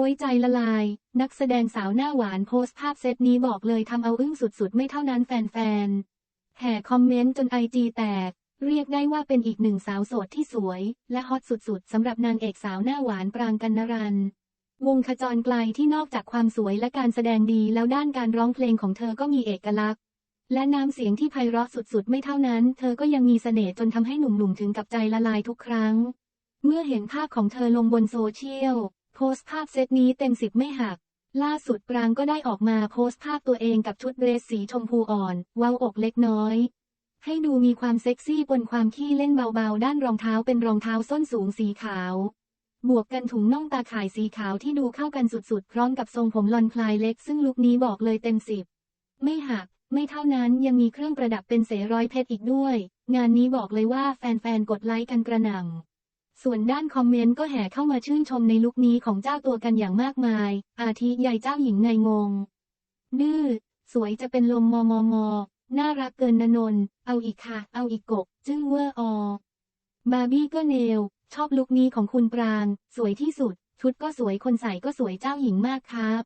อ้ยใจละลาย นักแสดงสาวหน้าหวานโพสต์ภาพเซตนี้บอกเลยทำเอาอึ้งสุดๆ ไม่เท่านั้นแฟนๆ แห่คอมเมนต์จนไอจีแตก เรียกได้ว่าเป็นอีกหนึ่งสาวโสดที่สวย และฮอตสุดๆสำหรับนางเอกสาวหน้าหวานปรางกันนรัน วงขจรไกลที่นอกจากความสวยและการแสดงดีแล้วด้านการร้องเพลงของเธอก็มีเอกลักษณ์ และน้ำเสียงที่ไพเราะสุดๆ ไม่เท่านั้น เธอก็ยังมีเสน่ห์จนทำให้หนุ่มๆถึงกับใจละลายทุกครั้ง เมื่อเห็นภาพของเธอลงบนโซเชียล พสต์ภาพเซตนี้เต็มสิบไม่หัก ล่าสุดปรางก็ได้ออกมาโพสต์ภาพตัวเองกับชุดเดรสสีชมพูอ่อนเว้าอกเล็กน้อย ให้ดูมีความเซ็กซี่บนความขี้เล่นเบาๆ ด้านรองเท้าเป็นรองเท้าส้นสูงสีขาว บวกกันถุงน่องตาข่ายสีขาวที่ดูเข้ากันสุดๆ พร้อมกับทรงผมลอนพลายเล็ก ซึ่งลุคนี้บอกเลยเต็มสิบไม่หัก ไม่เท่านั้นยังมีเครื่องประดับเป็นเสร้อยเพชรอีกด้วย งานนี้บอกเลยว่าแฟนๆกดไลค์กันกระหน่ำ ส่วนด้านคอมเมนต์ก็แห่เข้ามาชื่นชมในลุคนี้ของเจ้าตัวกันอย่างมากมาย อาทิใหญ่เจ้าหญิงไงงง ดื้อ สวยจะเป็นลมมอมอมอน่ารักเกินนนน เอาอีกค่ะ เอาอีกกบ จึ้งเวอร์ออบาร์บี้ก็เนวชอบลุคนี้ของคุณปราง สวยที่สุด ชุดก็สวยคนใส่ก็สวยเจ้าหญิงมากครับ